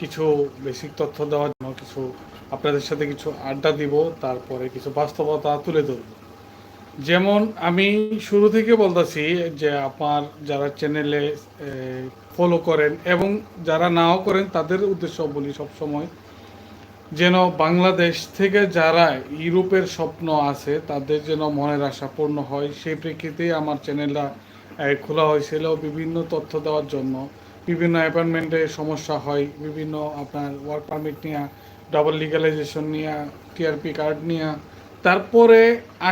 কিছু বেসিক তথ্য দেওয়ার জন্য কিছু আপনাদের সাথে কিছু আড্ডা দিব, তারপরে কিছু বাস্তবতা তুলে ধরব। যেমন আমি শুরু থেকে বলতেছি যে আপনার যারা চ্যানেলে ফলো করেন এবং যারা নাও করেন, তাদের উদ্দেশ্য বলি সবসময় যেন বাংলাদেশ থেকে যারা ইউরোপের স্বপ্ন আছে, তাদের যেন মনের আশা পূর্ণ হয়। সেই প্রেক্ষিতেই আমার চ্যানেলটা খোলা হয়েছিল। বিভিন্ন তথ্য দেওয়ার জন্য বিভিন্ন অ্যাপয়েন্টমেন্টে সমস্যা হয়, বিভিন্ন আপনার ওয়ার্ক পারমিট নিয়ে ডাবল লিগালাইজেশন নিয়ে টিআরপি কার্ড নিয়ে। তারপরে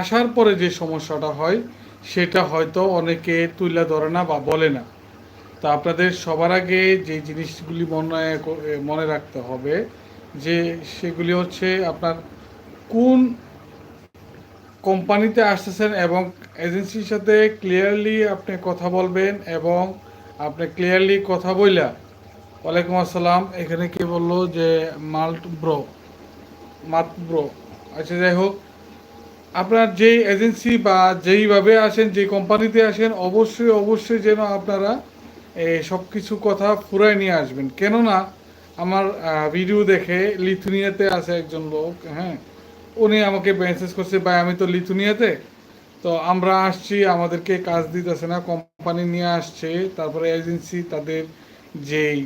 আসার পরে যে সমস্যাটা হয়, সেটা হয়তো অনেকে তুলে ধরে না বা বলে না। তা আপনাদের সবার আগে যে জিনিসগুলি মনে মনে রাখতে হবে, যে সেগুলি হচ্ছে আপনার কোন কোম্পানিতে আসতেছেন এবং এজেন্সির সাথে ক্লিয়ারলি আপনি কথা বলবেন এবং আপনি ক্লিয়ারলি কথা বইলা, ওয়ালাইকুম আসসালাম। এখানে কি বলল যে, মাল্ট ব্রো, মাত ব্রো। আচ্ছা যাই হোক। আপনার যেই এজেন্সি বা যেইভাবে আসেন, যে কোম্পানিতে আসেন, অবশ্যই অবশ্যই যেন আপনারা সব কিছু কথা ফুরায় নিয়ে আসবেন। কেননা, আমার ভিডিও দেখে লিথুনিয়াতে আছে একজন লোক হ্যাঁ? উনি আমাকে মেসেজ করছে, ভাই, আমি তো লিথুনিয়াতে, তো আমরা আসছি, আমাদেরকে কাজ দিতেছে না কোম্পানি নিয়ে আসছে, তারপরে এজেন্সি তাদের যেই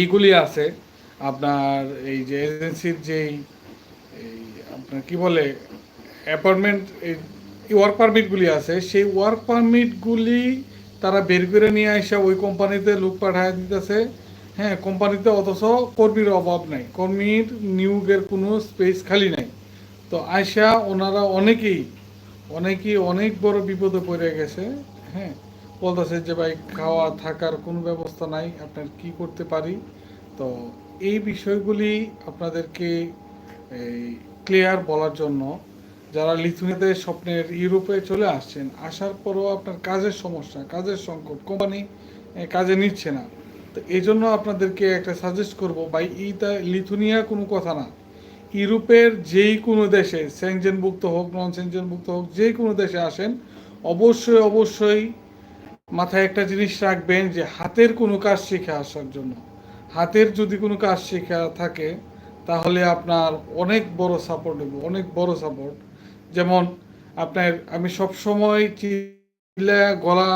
এইগুলি আছে, আপনার এই যে এজেন্সির যেই, এই আপনার কি বলে অ্যাপার্টমেন্ট এই ওয়ার্ক পারমিটগুলি আছে, সেই ওয়ার্ক পারমিটগুলি তারা বের করে নিয়ে আসা ওই কোম্পানিতে লোক পাঠায় দিতেছে। হ্যাঁ কোম্পানিতে অথচ কর্মীর অভাব নাই, কর্মীর নিয়োগের কোনো স্পেস খালি নাই। তো আয়সা ওনারা অনেকেই অনেকেই অনেক বড় বিপদে পড়ে গেছে। হ্যাঁ বলতেছে যে ভাই, খাওয়া থাকার কোনো ব্যবস্থা নাই, আপনার কি করতে পারি? তো এই বিষয়গুলি আপনাদেরকে এই ক্লিয়ার বলার জন্য যারা লিথুনিয়াতে স্বপ্নের ইউরোপে চলে আসছেন, আসার পরও আপনার কাজের সমস্যা, কাজের সংকট, কোম্পানি কাজে নিচ্ছে না। তো এই জন্য আপনাদেরকে একটা সাজেস্ট করব, ভাই, এইটা লিথুনিয়া কোনো কথা না। ইউরোপের যেই কোনো দেশে সেনজেনভুক্ত হোক নন সেনজেনভুক্ত হোক যে কোনো দেশে আসেন অবশ্যই অবশ্যই মাথায় একটা জিনিস রাখবেন যে হাতের কোনো কাজ শিখে আসার জন্য। হাতের যদি কোনো কাজ শেখা থাকে, তাহলে আপনার অনেক বড় সাপোর্ট হবে অনেক বড় সাপোর্ট যেমন আপনার আমি সব সময় চিল্লা গলা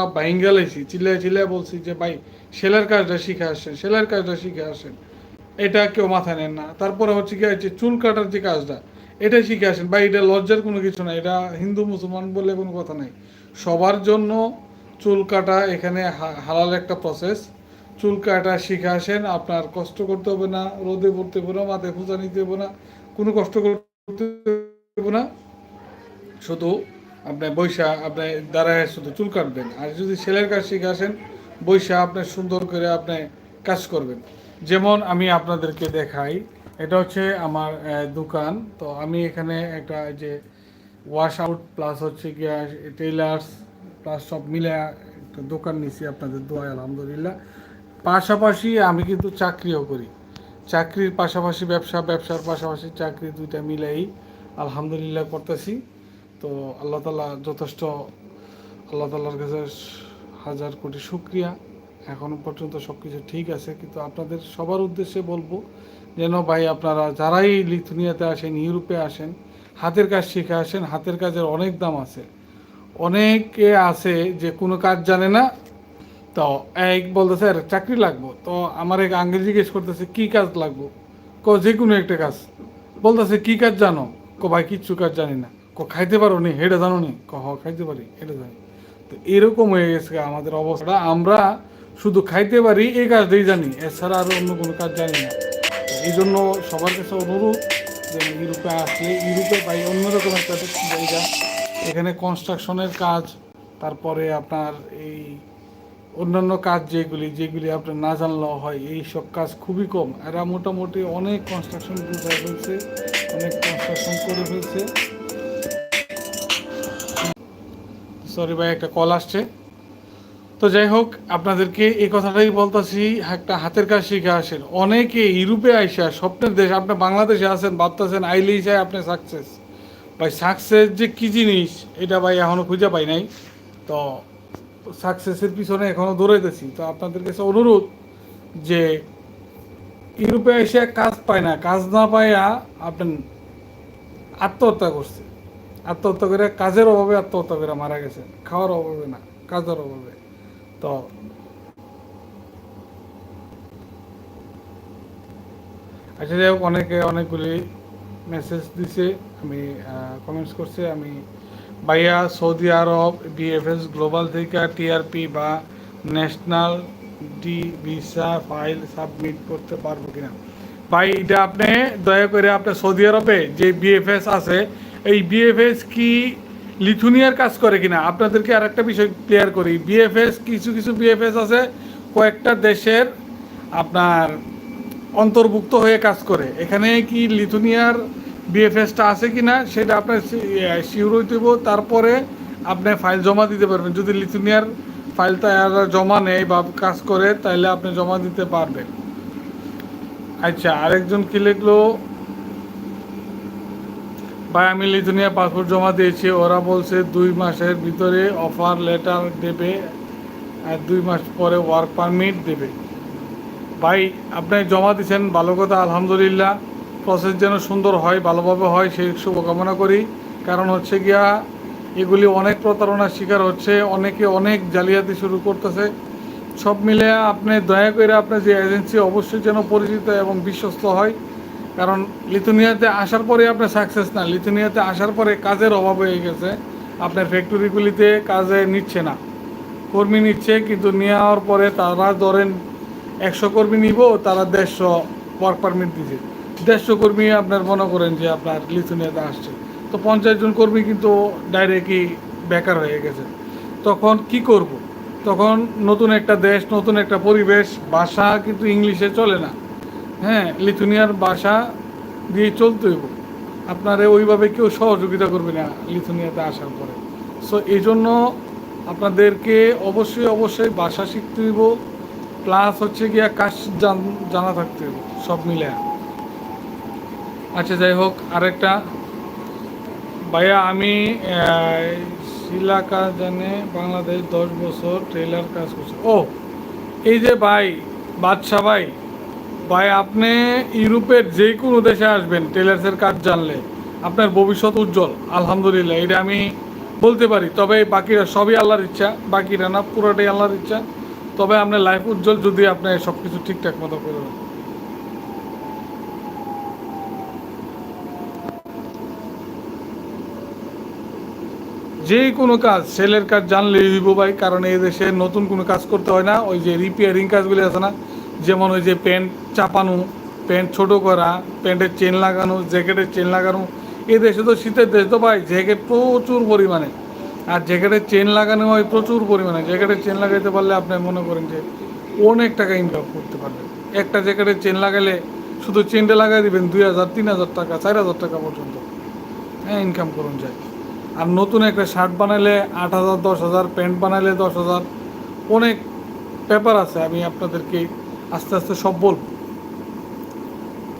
লাইছি চিল্লায় চিল্লায় বলছি যে, ভাই সেলার কাজটা শিখে আসেন সেলার কাজটা শিখে আসেন। এটা কেউ মাথায় নেন না। তারপরে হচ্ছে কি যে চুল কাটার যে কাজটা, এটা শিখে আসেন। ভাই, এটা লজ্জার কোনো কিছু না, এটা হিন্দু মুসলমান বলে কোনো কথা নাই। সবার জন্য চুল কাটা এখানে হালাল একটা প্রসেস চুল কাটা শিখে আসেন, আপনার কষ্ট করতে হবে না, রোদে পড়তে হবে না, মাথায় পূজা নিতে হবে না, কোনো কষ্ট করতে হবে না। শুধু আপনি বৈশা, আপনি দাঁড়ায় শুধু চুল কাটবেন। আর যদি সেলের কাজ শিখে আসেন, বৈশা আপনি সুন্দর করে আপনি কাজ করবেন। যেমন আমি আপনাদেরকে দেখাই, এটা হচ্ছে আমার দোকান। তো আমি এখানে একটা যে ওয়াশ আউট প্লাস হচ্ছে গিয়া টেইলার্স প্লাস সব মিলে একটা দোকান নিছি আপনাদের দোয়া আলহামদুলিল্লাহ। পাশাপাশি আমি কিন্তু চাকরিও করি। চাকরির পাশাপাশি ব্যবসা, ব্যবসার পাশাপাশি চাকরি দুইটা মিলাই আলহামদুলিল্লাহ করতেছি। তো আল্লাহ তালা যথেষ্ট, আল্লাহ তালার কাছে হাজার কোটি শুক্রিয়া। এখনও পর্যন্ত সব কিছু ঠিক আছে, কিন্তু আপনাদের সবার উদ্দেশ্যে বলব, যেন ভাই আপনারা যারাই লিথুনিয়াতে আসেন, ইউরোপে আসেন হাতের কাজ শিখে আসেন, হাতের কাজের অনেক দাম আছে। অনেকে আছে যে কোনো কাজ জানে না, তো এক বলতেছে স্যার, চাকরি লাগবো। তো আমার এক আঙ্গেল জিজ্ঞেস করতেছে, কি কাজ লাগবো? ক, যে কোনো একটা কাজ। বলতেছে, কি কাজ জানো? কো, ভাই, কিচ্ছু কাজ জানি না। ক, খাইতে পারো নি? হেডে জানো নি? ক, হ, খাইতে পারি হেডে জানি। তো এরকম হয়ে গেছে আমাদের অবস্থাটা আমরা শুধু খাইতে পারি, এই কাজটাই জানি। এছাড়া আর অন্য কোনো কাজ জানি না। এই জন্য সবার কাছে অনুরোধ ইউরোপে আসলে ইউরোপে পাই অন্যরকম একটা জায়গা। এখানে কনস্ট্রাকশনের কাজ, তারপরে আপনার এই অন্যান্য কাজ যেগুলি যেগুলি আপনার না জানলেও হয়, এই সব কাজ খুবই কম। এরা মোটামুটি অনেক কনস্ট্রাকশন বুঝায় ফেলছে, অনেক কনস্ট্রাকশন করে ফেলছে। সরি ভাই, একটা কল আসছে। তো যাই হোক, আপনাদেরকে এই কথাটাই বলতেছি, একটা হাতের কাজ শিখে আসেন। অনেকে ইউরোপে আইসা স্বপ্নের দেশ, আপনি বাংলাদেশে আছেন, ভাবতেছেন আইলেই চাই আপনি সাকসেস ভাই সাকসেস যে কী জিনিস, এটা ভাই এখনও খুঁজে পাই নাই। তো সাকসেসের পিছনে এখনও দৌড়াইতেছি। তো আপনাদের কাছে অনুরোধ যে ইউরোপে এসে কাজ পায় না, কাজ না পাইয়া আপনার আত্মহত্যা করছে আত্মহত্যা করে কাজের অভাবে আত্মহত্যা করে মারা গেছে খাওয়ার অভাবে না, কাজের অভাবে। তো আচ্ছা যাই হোক, অনেকে অনেকগুলি মেসেজ দিছে, আমি কমেন্টস করছে। আমি ভাইয়া সৌদি আরব বিএফএস গ্লোবাল থেকে টিআরপি বা national D visa file submit করতে পারব কিনা? ভাই, এটা আপনি দয়া করে আপনার সৌদি আরবে যে বিএফএস আছে, এই বিএফএস কি লিথুনিয়ার কাজ করে কিনা? আপনাদেরকে আর একটা বিষয় ক্লিয়ার করি। বিএফএস কিছু কিছু বিএফএস আছে, কয়েকটা দেশের আপনার অন্তর্ভুক্ত হয়ে কাজ করে। এখানে কি লিথুনিয়ার বিএফএসটা আছে কি না সেটা আপনার শিওর হইতে তারপরে আপনি ফাইল জমা দিতে পারবেন। যদি লিথুনিয়ার ফাইলটা এরা জমা নেয় বা কাজ করে তাহলে আপনি জমা দিতে পারবেন। আচ্ছা আরেকজন কি লিখলো? ভাই, আমি লিথুনিয়া পাসপোর্ট জমা দিয়েছি। ওরা বলছে দুই মাসের ভিতরে অফার লেটার দেবে আর দুই মাস পরে ওয়ার্ক পারমিট দেবে। ভাই, আপনি জমা দিয়েছেন, ভালো কথা, আলহামদুলিল্লাহ। প্রসেস যেন সুন্দর হয়, ভালোভাবে হয়, সেই শুভকামনা করি। কারণ হচ্ছে গিয়া, এগুলি অনেক প্রতারণার শিকার হচ্ছে, অনেকে অনেক জালিয়াতি শুরু করতেছে। সব মিলে আপনি দয়া করে আপনার যে এজেন্সি অবশ্যই যেন পরিচিত এবং বিশ্বস্ত হয়। কারণ লিথুনিয়াতে আসার পরে আপনার সাকসেস না। লিথুনিয়াতে আসার পরে কাজের অভাব হয়ে গেছে। আপনার ফ্যাক্টরিগুলিতে কাজে নিচ্ছে না। কর্মী নিচ্ছে, কিন্তু নেওয়ার পরে তারা ধরেন একশো কর্মী নিব, তারা দেড়শো ওয়ার্ক পারমিট দিছে। দেড়শো কর্মী আপনার মনে করেন যে আপনার লিথুনিয়াতে আসছে। তো পঞ্চাশ জন কর্মী কিন্তু ডাইরেক্টই বেকার হয়ে গেছে। তখন কি করব। তখন নতুন একটা দেশ, নতুন একটা পরিবেশ, ভাষা কিন্তু ইংলিশে চলে না। হ্যাঁ লিথুনিয়ার বাসা দিয়ে চলতে হইব। আপনারা ওইভাবে কেউ সহযোগিতা করবে না লিথুনিয়াতে আসার পরে। সো এই জন্য আপনাদেরকে অবশ্যই অবশ্যই ভাষা শিখতে হইব প্লাস হচ্ছে গিয়া কাজ জান- থাকতে হইব, সব মিলে আচ্ছা যাই হোক, আরেকটা। ভাইয়া, আমি শিলাকা জানে বাংলাদেশ দশ বছর ট্রেলার কাজ করছে। ও, এই যে ভাই বাদশা ভাই ভাই, আপনি ইউরোপের যে কোনো দেশে আসবেন, টেলার্সের কাজ জানলে আপনার ভবিষ্যৎ উজ্জ্বল, আলহামদুলিল্লাহ। এটা আমি বলতে পারি। তবে বাকিরা সবই আল্লাহর ইচ্ছা, বাকিরা না, পুরোটাই আল্লাহর ইচ্ছা। তবে আপনার লাইফ উজ্জ্বল যদি আপনি সব কিছু ঠিকঠাক মতো করবেন যে কোনো কাজ, সেলের কাজ জানলেই হইব ভাই, কারণ এই দেশে নতুন কোনো কাজ করতে হয় না। ওই যে রিপেয়ারিং কাজগুলি আছে না যেমন ওই যে প্যান্ট চাপানো, প্যান্ট ছোট করা, প্যান্টের চেন লাগানো, জ্যাকেটের চেন লাগানো। এ দেশে তো শীতের দেশ তো ভাই, জ্যাকেট প্রচুর পরিমাণে। আর জ্যাকেটের চেন লাগানো হয় প্রচুর পরিমাণে। জ্যাকেটের চেন লাগাইতে পারলে আপনি মনে করেন যে অনেক টাকা ইনকাম করতে পারবেন। একটা জ্যাকেটের চেন লাগাইলে শুধু চেনটা লাগাই দিবেন দুই হাজার, তিন হাজার টাকা, চার হাজার টাকা পর্যন্ত। হ্যাঁ ইনকাম করুন যায়। আর নতুন একটা শার্ট বানালে আট হাজার, দশ হাজার, প্যান্ট বানালে দশ হাজার। অনেক পেপার আছে, আমি আপনাদেরকে আস্তে আস্তে সব বলব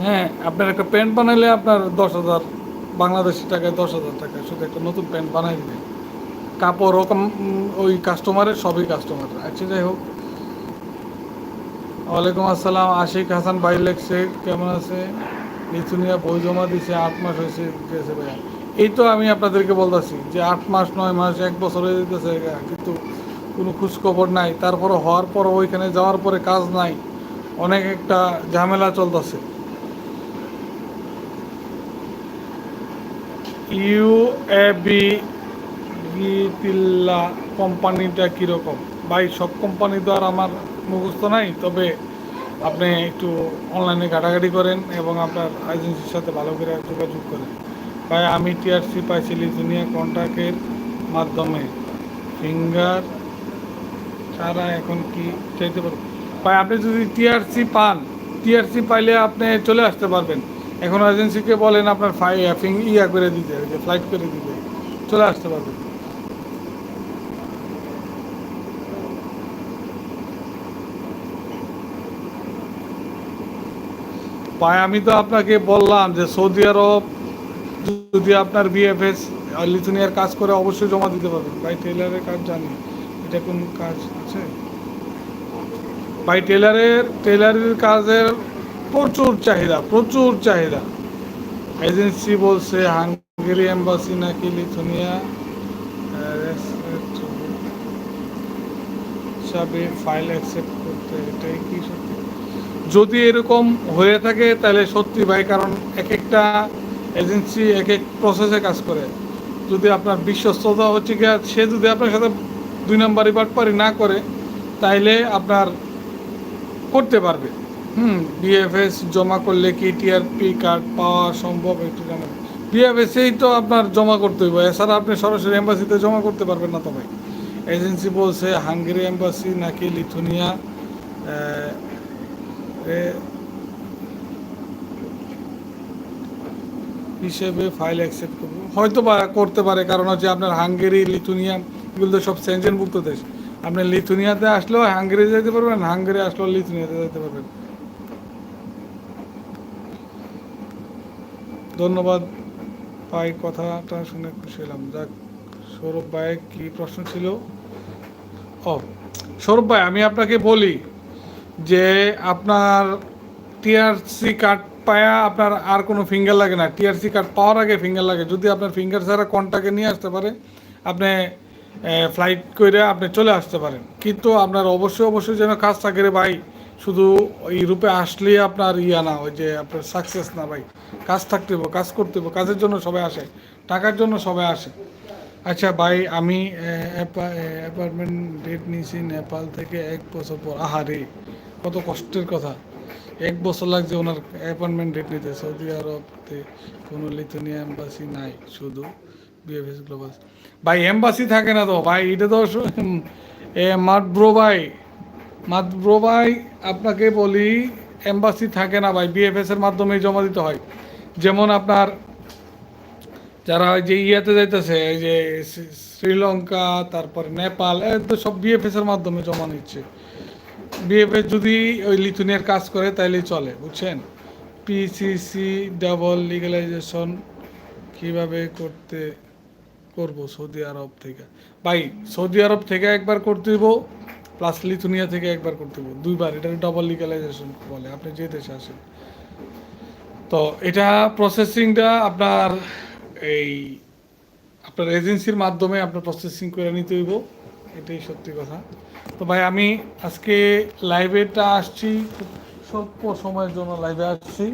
হ্যাঁ আপনার একটা প্যান্ট বানাইলে আপনার দশ হাজার, বাংলাদেশি টাকায় দশ হাজার টাকা, শুধু একটা নতুন প্যান্ট বানাই দিবেন। কাপড় রকম ওই কাস্টমারের সবই কাস্টমার আচ্ছা যাই হোক। ওয়ালাইকুম আসসালাম, আশিক হাসান ভাই লেখছে, কেমন আছে লিথুনিয়া বই জমা দিছে, আট মাস হয়েছে, গেছে ভাইয়া। এই তো আমি আপনাদেরকে বলতেছি যে আট মাস, নয় মাস, এক বছর হয়ে যেতেছে, কিন্তু কোনো খোঁজখবর নাই। তারপরে হওয়ার পর ওইখানে যাওয়ার পরে কাজ নাই। অনেক একটা ঝামেলা চলতেছে। ইউ এ বি গিতিল্লা কোম্পানিটা কীরকম? ভাই, সব কোম্পানি তো আর আমার মুখস্থ নাই, তবে আপনি একটু অনলাইনে ঘাটাঘাটি করেন এবং আপনার এজেন্সির সাথে ভালো করে যোগাযোগ করেন। ভাই, আমি টিআরসি পাইছি লিথুনিয়া কন্ট্রাক্টের মাধ্যমে। ফিঙ্গার ছাড়া এখন কি চাইতে পারব? ভাই আপনি যদি টিআরসি পান টিআরসি পাইলে আপনি চলে আসতে পারবেন। এখন এজেন্সিকে বলেন আপনার ফাই ইয়া করে দিতে, যে ফ্লাইট করে দিতে, চলে আসতে পারবেন। ভাই, আমি তো আপনাকে বললাম যে সৌদি আরব, যদি আপনার বিএফএস লিথুনিয়ার কাজ করে, অবশ্যই জমা দিতে পারবেন। ভাই টেলারের কাজ জানি। এটা কোন কাজ আছে? ভাই টেলারের টেলারের কাজের প্রচুর চাহিদা প্রচুর চাহিদা। এজেন্সি বলছে হাঙ্গেরি এম্বাসি নাকি লিথুনিয়া ফাইল অ্যাকসেপ্ট করতে, এটাই কি সত্যি? যদি এরকম হয়ে থাকে, তাহলে সত্যি ভাই, কারণ এক একটা এজেন্সি এক এক প্রসেসে কাজ করে। যদি আপনার বিশ্বস্ততা হচ্ছে গিয়া, সে যদি আপনার সাথে দুই নম্বরই বাটপারি না করে, তাইলে আপনার করতে পারবে। হুম বিএফএস জমা করলে কি টিআরপি কার্ড পাওয়া সম্ভব একটু জানাবেন। বিএফএসেই তো আপনার জমা করতে হইব, এছাড়া আপনি সরাসরি এম্বাসিতে জমা করতে পারবেন না তো ভাই। এজেন্সি বলছে হাঙ্গেরি এম্বাসি নাকি লিথুনিয়া হিসেবে ফাইল অ্যাকসেপ্ট করব। হয়তো বা করতে পারে, কারণ হচ্ছে আপনার হাঙ্গেরি, লিথুনিয়া, এগুলো সব সেঞ্জনভুক্ত দেশ। আপনি লিথুনিয়াতে আসলেও হাঙ্গেরি যেতে পারবেন, হাঙ্গেরি আসলেও লিথুনিয়াতে যেতে পারবেন। ধন্যবাদ, ভাই, কথাটা শুনে খুশি হলাম। যাক, সৌরভ ভাই, কি প্রশ্ন ছিল? ও, সৌরভ ভাই, আমি আপনাকে বলি যে আপনার টিআরসি কার্ড পায়া আপনার আর কোনো ফিঙ্গার লাগে না। টিআরসি কার্ড পাওয়ার আগে ফিঙ্গার লাগে। যদি আপনার ফিঙ্গার ছাড়া কন্টাকে নিয়ে আসতে পারে, আপনি ফ্লাইট করে আপনি চলে আসতে পারেন। কিন্তু আপনার অবশ্যই অবশ্যই যেন কাজ থাকে রে ভাই, শুধু ইউরোপে আসলেই আপনার ইয়া না, ওই যে আপনার সাকসেস না ভাই। কাজ থাকতে হবে কাজ করতে হবে কাজের জন্য সবাই আসে, টাকার জন্য সবাই আসে। আচ্ছা ভাই, আমি অ্যাপার্টমেন্ট ডেট নিয়েছি নেপাল থেকে এক বছর পর। আহারে কত কষ্টের কথা। এক বছর লাগছে ওনার অ্যাপয়েন্টমেন্ট ডেট নিতে। সৌদি আরবতে কোনো লিথুনিয়া এম্বাসি নাই, শুধু বিএফএস গ্লোবাল ভাই এম্বাসি থাকে না তো? ভাই, এটা তো এ মাতব্রো ভাই মাতব্রো ভাই, আপনাকে বলি এম্বাসি থাকে না ভাই, বিএফএস এর মাধ্যমে জমা দিতে হয়। যেমন আপনার, যারা ওই যে ইয়েতে যাইতেছে, এই যে শ্রীলঙ্কা, তারপর নেপাল, এ তো সব বিএফএস এর মাধ্যমে জমা নিচ্ছে। বিএফএস যদি ওই লিথুনিয়ার কাজ করে তাইলেই চলে, বুঝছেন? পিসিসি ডাবল লিগালাইজেশন কীভাবে করতে করব সৌদি আরব থেকে। ভাই, সৌদি আরব থেকে একবার করতে দিব প্লাস লিথুনিয়া থেকে একবার করতে দিব দুইবার এটা ডাবল লিগালাইজেশন বলে, আপনি যে দেশে আসেন তো এটা প্রসেসিংটা আপনার এই, আপনার এজেন্সির মাধ্যমে আপনার প্রসেসিং করে নিতে হইব। এটাই সত্যি কথা। তো ভাই, আমি আজকে লাইভেটা আসছি, খুব স্বল্প সময়ের জন্য লাইভে আসছি।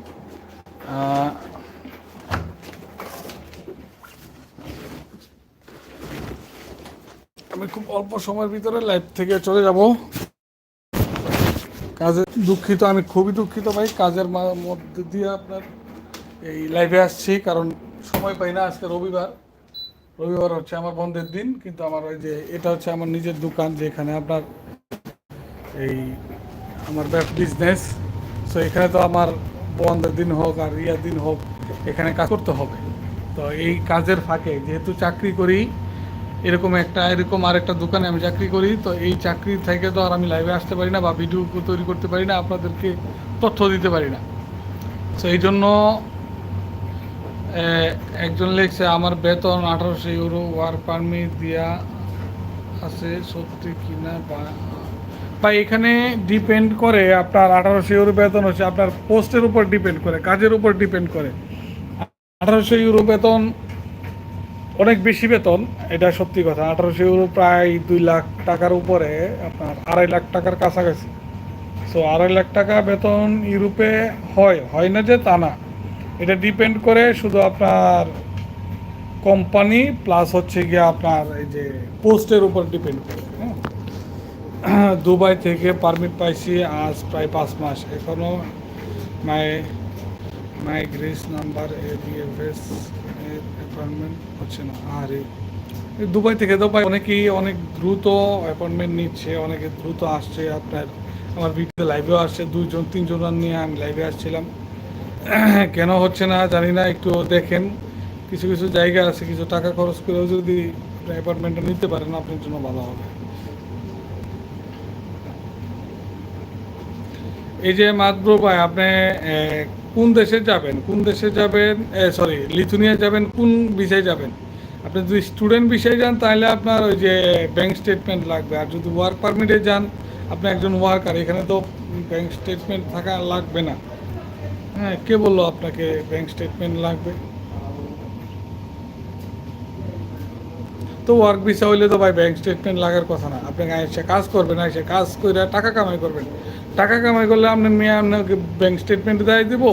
আমি খুব অল্প সময়ের ভিতরে লাইভ থেকে চলে যাব। কাজে দুঃখিত, আমি খুবই দুঃখিত ভাই। কাজের মধ্যে দিয়ে আপনার এই লাইভে আসছি, কারণ সময় পাই না আজকে রবিবার। রবিবার হচ্ছে আমার বন্ধের দিন, কিন্তু আমার ওই যে এটা হচ্ছে আমার নিজের দোকান, যেখানে আপনার এই আমার বিজনেস সো এখানে তো আমার বন্ধের দিন হোক আর ইয়ার দিন হোক, এখানে কাজ করতে হবে। তো এই কাজের ফাঁকে যেহেতু চাকরি করি এরকম একটা, এরকম আর একটা দোকানে আমি চাকরি করি, তো এই চাকরি থেকে তো আর আমি লাইভে আসতে পারি না বা ভিডিও তৈরি করতে পারি না, আপনাদেরকে তথ্য দিতে পারি না। তো এই জন্য একজন লিখছে, আমার বেতন আঠারোশো ইউরো ওয়ার্ক পারমিট দিয়া আছে, সত্যি কিনা বা বা এখানে ডিপেন্ড করে আপনার আঠারোশো ইউরো বেতন হচ্ছে, আপনার পোস্টের উপর ডিপেন্ড করে, কাজের উপর ডিপেন্ড করে। আঠারোশো ইউরো বেতন অনেক বেশি বেতন, এটা সত্যি কথা। আঠারোশো ইউরো প্রায় দুই লাখ টাকার উপরে আপনার আড়াই লাখ টাকার কাছাকাছি। সো আড়াই লাখ টাকা বেতন ইউরোপে হয় হয় না যে তা না। এটা ডিপেন্ড করে শুধু আপনার কোম্পানি প্লাস হচ্ছে গিয়ে আপনার এই যে পোস্টের উপর ডিপেন্ড করে হ্যাঁ? দুবাই থেকে পারমিট পাইছি আজ প্রায় পাঁচ মাস। এখনও মাই মাই গ্রেস নাম্বার এ বিএফএস অ্যাপয়েন্টমেন্ট হচ্ছে না আরে দুবাই থেকে দুবাই অনেকেই অনেক দ্রুত অ্যাপয়েন্টমেন্ট নিচ্ছে, অনেকে দ্রুত আসছে। আপনার, আমার ভিডিও লাইভেও আসছে, দুইজন তিনজন নিয়ে আমি লাইভে আসছিলাম। কেন হচ্ছে না জানি না, একটু দেখেন। কিছু কিছু জায়গা আছে, কিছু টাকা খরচ করেও যদি অ্যাপার্টমেন্টটা নিতে পারেন, আপনার জন্য ভালো হবে। এই যে মাতব্রু ভাই, আপনি কোন দেশে যাবেন, কোন দেশে যাবেন সরি লিথুনিয়া যাবেন, কোন বিষয়ে যাবেন? আপনি যদি স্টুডেন্ট বিষয়ে যান, তাহলে আপনার ওই যে ব্যাংক স্টেটমেন্ট লাগবে। আর যদি ওয়ার্ক পারমিটে যান, আপনি একজন ওয়ার্কার এখানে তো ব্যাংক স্টেটমেন্ট থাকা লাগবে না। হ্যাঁ কে বলল আপনাকে ব্যাংক স্টেটমেন্ট লাগবে? তো ওয়ার্ক ভিসা হইলে তো ভাই ব্যাংক স্টেটমেন্ট লাগার কথা না। আপনি এসে কাজ করবেন এসে কাজ করে টাকা কামাই করবেন। টাকা কামাই করলে আপনি মেয়ে আপনাকে ব্যাংক স্টেটমেন্ট দেয় দিব।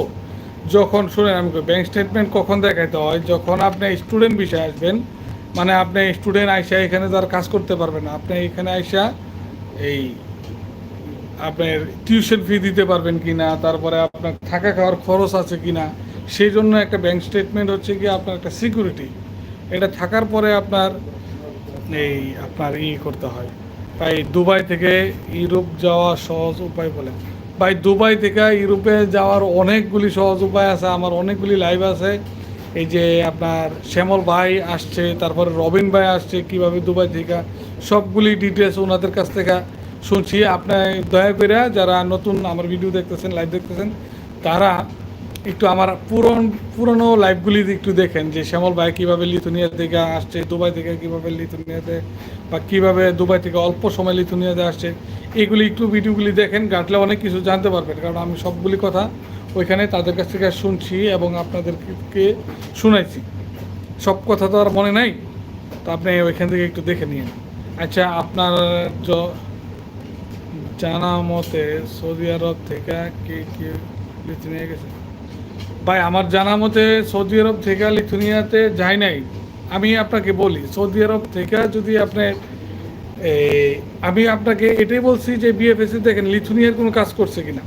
যখন শুনেন আমি ব্যাংক স্টেটমেন্ট কখন দেখাইতে হয়? যখন আপনি স্টুডেন্ট বিষয়ে আসবেন মানে আপনি স্টুডেন্ট আইসা এখানে তার কাজ করতে পারবেন না। আপনি এখানে আইসা এই আপনার টিউশন ফি দিতে পারবেন কি না তারপরে আপনার থাকা খাওয়ার খরচ আছে কি না সেই জন্য একটা ব্যাংক স্টেটমেন্ট হচ্ছে কি আপনার একটা সিকিউরিটি এটা থাকার পরে আপনার এই আপনার ই করতে হয়। তাই দুবাই থেকে ইউরোপ যাওয়া সহজ উপায় বলে। ভাই, দুবাই থেকে ইউরোপে যাওয়ার অনেকগুলি সহজ উপায় আছে, আমার অনেকগুলি লাইভ আছে। এই যে আপনার শ্যামল ভাই আসছে, তারপরে রবিন ভাই আসছে, কীভাবে দুবাই থেকে, সবগুলি ডিটেলস ওনাদের কাছ থেকে শুনছি। আপনার দয়া করে যারা নতুন আমার ভিডিও দেখতেছেন লাইভ দেখতেছেন, তারা একটু আমার পুরন, পুরনো লাইভগুলি একটু দেখেন যে শ্যামল ভাই কীভাবে লিথুনিয়া থেকে আসছে, দুবাই থেকে কীভাবে লিথুনিয়াতে বা কীভাবে দুবাই থেকে অল্প সময় লিথুনিয়াতে আসছে, এগুলি একটু ভিডিওগুলি দেখেন ঘাটলে অনেক কিছু জানতে পারবেন। কারণ আমি সবগুলি কথা ওইখানে তাদের কাছ থেকে শুনছি এবং আপনাদেরকে শুনাইছি। সব কথা তো আর মনে নাই, তো আপনি ওইখান থেকে একটু দেখে নিন আচ্ছা আপনার জানা মতে সৌদি আরব থেকে কে কে লিথুনিয়া গেছে? ভাই, আমার জানা মতে সৌদি আরব থেকে লিথুনিয়াতে যায় নাই। আমি আপনাকে বলি, সৌদি আরব থেকে যদি আপনি আমি আপনাকে এটাই বলছি যে বিএফএসি দেখেন, লিথুনিয়ার কোনো কাজ করছে কিনা।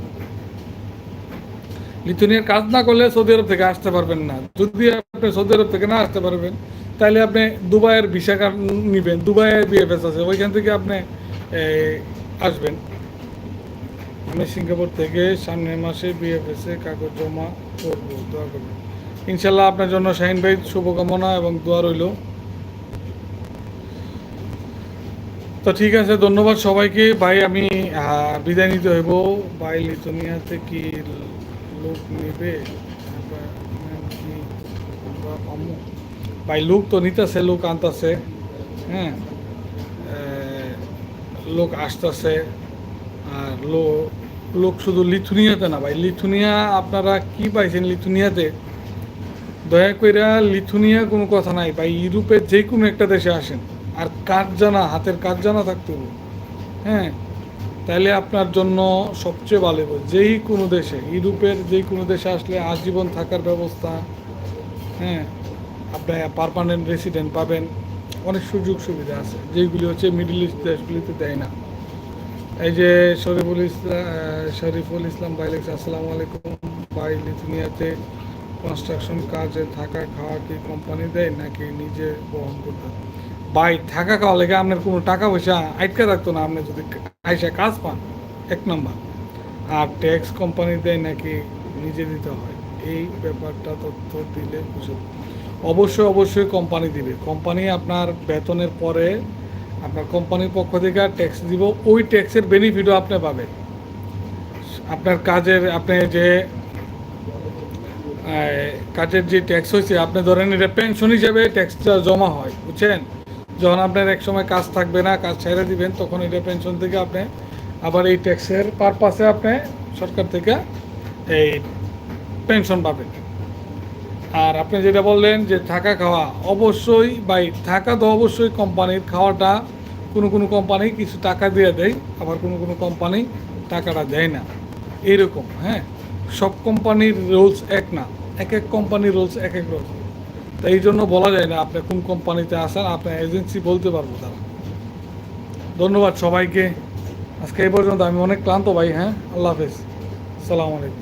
লিথুনিয়ার কাজ না করলে সৌদি আরব থেকে আসতে পারবেন না। যদি আপনি সৌদি আরব থেকে না আসতে পারবেন, তাহলে আপনি দুবাইয়ের ভিসা কার্ড নেবেন। দুবাইয়ের বিএফএস আছে, ওইখান থেকে আপনি আসবেন। আমি সিঙ্গাপুর থেকে সামনের মাসে বিএফএস কাগজ জমা করব, দোয়া করবেন। ইনশাল্লাহ আপনার জন্য শাহিন ভাই শুভকামনা এবং দোয়া রইল। তো ঠিক আছে, ধন্যবাদ সবাইকে। ভাই, আমি বিদায় নিতে হইব। ভাই লিথুনিয়াতে কি লোক নেবে? ভাই, লোক তো নিতেছে, লোক আনতেছে। হ্যাঁ? লোক আসতেছে। আর লো লোক শুধু লিথুনিয়াতে না ভাই, লিথুনিয়া আপনারা কি পাইছেন লিথুনিয়াতে? দয়া কইরা লিথুনিয়া কোনো কথা নাই ভাই, ইউরোপের যে কোনো একটা দেশে আসেন। আর কাজ জানা, হাতের কাজ জানা থাকতে হবে। হ্যাঁ তাহলে আপনার জন্য সবচেয়ে ভালো হবে যেই কোনো দেশে, ইউরোপের যে কোনো দেশে আসলে আজীবন থাকার ব্যবস্থা হ্যাঁ আপনি পারমানেন্ট রেসিডেন্ট পাবেন। অনেক সুযোগ সুবিধা আছে, যেগুলি হচ্ছে মিডল ইস্ট দেশগুলিতে দেয় না। এই যে শরীফুল ইসলাম শরীফুল ইসলাম ভাই লেখছে আসসালামু আলাইকুম। ভাই, লিথুনিয়াতে কনস্ট্রাকশন কাজে থাকা খাওয়া কি কোম্পানি দেয় নাকি নিজে বহন করতে? ভাই, থাকা খাওয়া লেগে আপনার কোনো টাকা পয়সা আটকে রাখতো না, আপনি যদি আইসা কাজ পান, এক নম্বর। আর ট্যাক্স কোম্পানি দেয় নাকি নিজে দিতে হয়, এই ব্যাপারটা তথ্য দিলে বুঝুন। অবশ্যই অবশ্যই কোম্পানি দিবে। কোম্পানি আপনার বেতনের পরে আপনার কোম্পানির পক্ষ থেকে ট্যাক্স দিব। ওই ট্যাক্সের বেনিফিটও আপনি পাবেন। আপনার কাজের, আপনি যে কাজের যে ট্যাক্স হয়েছে, আপনি ধরেন এটা পেনশন হিসেবে ট্যাক্সটা জমা হয়, বুঝছেন? যখন আপনার এক সময় কাজ থাকবে না, কাজ ছেড়ে দিবেন, তখন এটা পেনশন থেকে আপনি আবার এই ট্যাক্সের পারপাসে আপনি সরকার থেকে এই পেনশন পাবেন। আর আপনি যেটা বললেন যে থাকা খাওয়া, অবশ্যই বাই থাকা তো অবশ্যই কোম্পানির খাওয়াটা। কোনো কোনো কোম্পানি কিছু টাকা দিয়ে দেয়, আবার কোনো কোনো কোম্পানি টাকাটা দেয় না। এইরকম হ্যাঁ? সব কোম্পানির রুলস এক না এক এক কোম্পানির রুলস এক এক রকম। তো এই জন্য বলা যায় না আপনি কোন কোম্পানিতে আসেন আপনার এজেন্সি বলতে পারব তারা। ধন্যবাদ সবাইকে। আজকে এই পর্যন্ত আমি অনেক ক্লান্ত ভাই হ্যাঁ? আল্লাহ হাফেজ। সালাম আলাইকুম।